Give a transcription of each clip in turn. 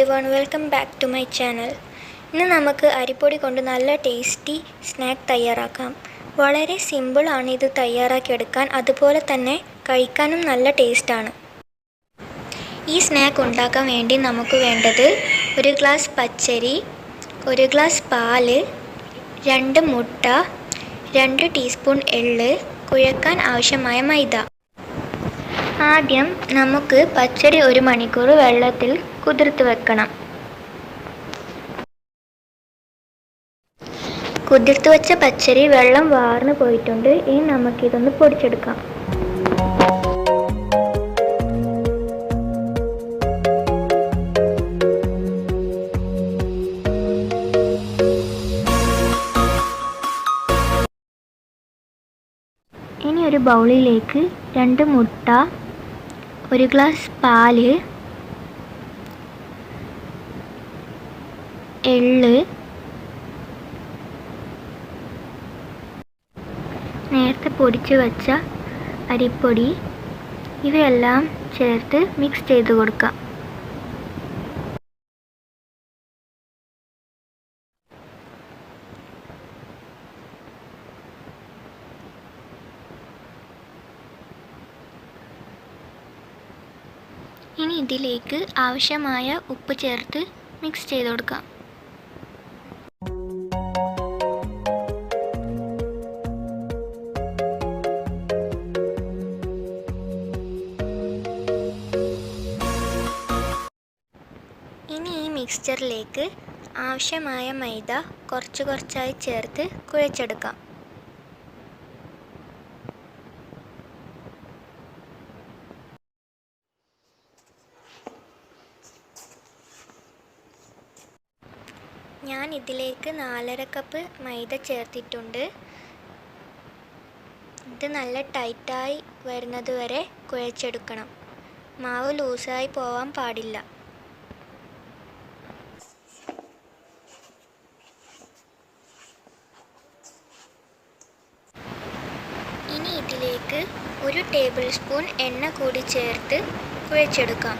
Hello everyone welcome back to my channel ഇന്ന് നമുക്ക് അരിപ്പൊടി കൊണ്ട് നല്ല ടേസ്റ്റി സ്നാക്ക് തയ്യാറാക്കാം. വളരെ സിമ്പിളാണ് ഇത് തയ്യാറാക്കിയെടുക്കാൻ അതുപോലെ തന്നെ കഴിക്കാനും നല്ല ടേസ്റ്റാണ് ഈ സ്നാക്ക് ഉണ്ടാക്കാൻ വേണ്ടി നമുക്ക് വേണ്ടത് ഒരു ഗ്ലാസ് പച്ചരി ഒരു ഗ്ലാസ് പാൽ രണ്ട് മുട്ട രണ്ട് ടീസ്പൂൺ എള്ള് കുഴക്കാൻ ആവശ്യമായ മൈദ. ആദ്യം നമുക്ക് പച്ചരി ഒരു മണിക്കൂർ വെള്ളത്തിൽ കുതിർത്ത് വെക്കണം. കുതിർത്ത് വെച്ച പച്ചരി വെള്ളം വാർന്നു പോയിട്ടുണ്ട്. ഇനി നമുക്ക് ഇതൊന്ന് പൊടിച്ചെടുക്കാം. ഇനി ഒരു ബൗളിലേക്ക് രണ്ട് മുട്ട ഒരു ഗ്ലാസ് പാൽ എള്ള്. നേരത്തെ പൊടിച്ചു വച്ച അരിപ്പൊടി. ഇവയെല്ലാം ചേർത്ത് മിക്സ് ചെയ്ത് കൊടുക്കാം. ഇനി ഇതിലേക്ക് ആവശ്യമായ ഉപ്പ് ചേർത്ത് മിക്സ് ചെയ്ത് കൊടുക്കാം. മിക്സ്ചറിലേക്ക് ആവശ്യമായ മൈദ കുറച്ച് കുറച്ചായി ചേർത്ത് കുഴച്ചെടുക്കാം. ഞാൻ ഇതിലേക്ക് നാലര കപ്പ് മൈദ ചേർത്തിട്ടുണ്ട്. ഇത് നല്ല ടൈറ്റായി വരുന്നത് വരെ കുഴച്ചെടുക്കണം. മാവ് ലൂസായി പോവാൻ പാടില്ല. ഇനി ഇതിലേക്ക് ഒരു ടേബിൾ സ്പൂൺ എണ്ണ കൂടി ചേർത്ത് കുഴച്ചെടുക്കാം.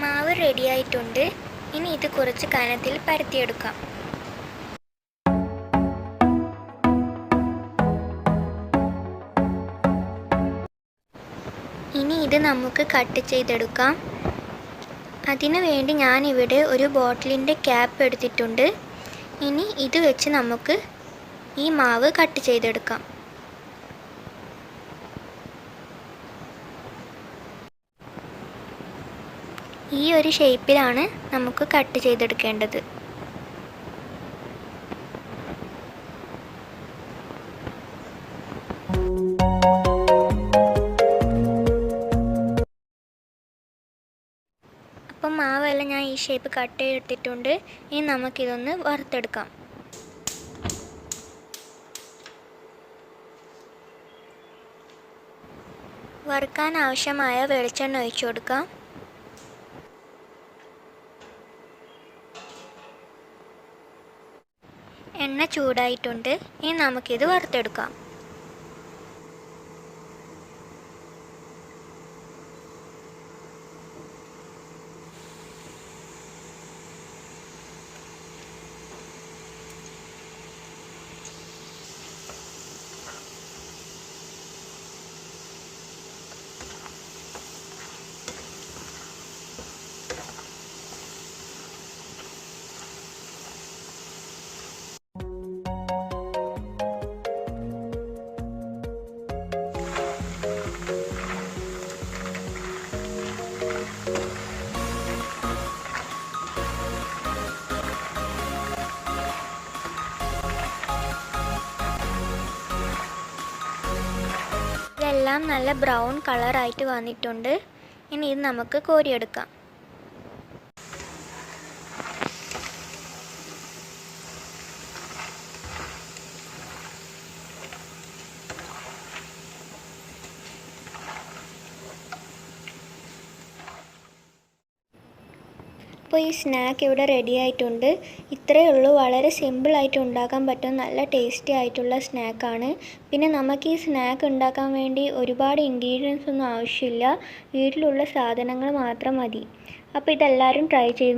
മാവ് റെഡിയായിട്ടുണ്ട് ഇനി ഇത് കുറച്ച് കനത്തിൽ പരത്തിയെടുക്കാം. ഇനി ഇത് നമുക്ക് കട്ട് ചെയ്തെടുക്കാം. അതിനു വേണ്ടി ഞാനിവിടെ ഒരു ബോട്ടിലിന്റെ ക്യാപ്പ് എടുത്തിട്ടുണ്ട്. ഇനി ഇത് വെച്ച് നമുക്ക് ഈ മാവ് കട്ട് ചെയ്തെടുക്കാം. ഈ ഒരു ഷേപ്പിലാണ് നമുക്ക് കട്ട് ചെയ്തെടുക്കേണ്ടത്. അപ്പം ഷേപ്പ് കട്ട് ചെയ്തിട്ടുണ്ട്. ഇനി നമുക്കിതൊന്ന് വറുത്തെടുക്കാം. വറുക്കാൻ ആവശ്യമായ വെളിച്ചെണ്ണ ഒഴിച്ചു കൊടുക്കാം. എണ്ണ ചൂടായിട്ടുണ്ട്. ഇനി നമുക്കിത് വറുത്തെടുക്കാം. ഇതെല്ലാം നല്ല ബ്രൗൺ കളറായിട്ട് വന്നിട്ടുണ്ട്. ഇനി ഇത് നമുക്ക് കോരിയെടുക്കാം. അപ്പോൾ ഈ സ്നാക്ക് ഇവിടെ റെഡി ആയിട്ടുണ്ട്. ഇത്രയേ ഉള്ളൂ. വളരെ സിമ്പിളായിട്ട് ഉണ്ടാക്കാൻ പറ്റും. നല്ല ടേസ്റ്റി ആയിട്ടുള്ള സ്നാക്കാണ് പിന്നെ നമുക്ക് ഈ സ്നാക്ക് ഉണ്ടാക്കാൻ വേണ്ടി ഒരുപാട് ഇൻഗ്രീഡിയൻസ് ഒന്നും ആവശ്യമില്ല. വീട്ടിലുള്ള സാധനങ്ങൾ മാത്രം മതി. അപ്പോൾ ഇതെല്ലാവരും ട്രൈ ചെയ്ത്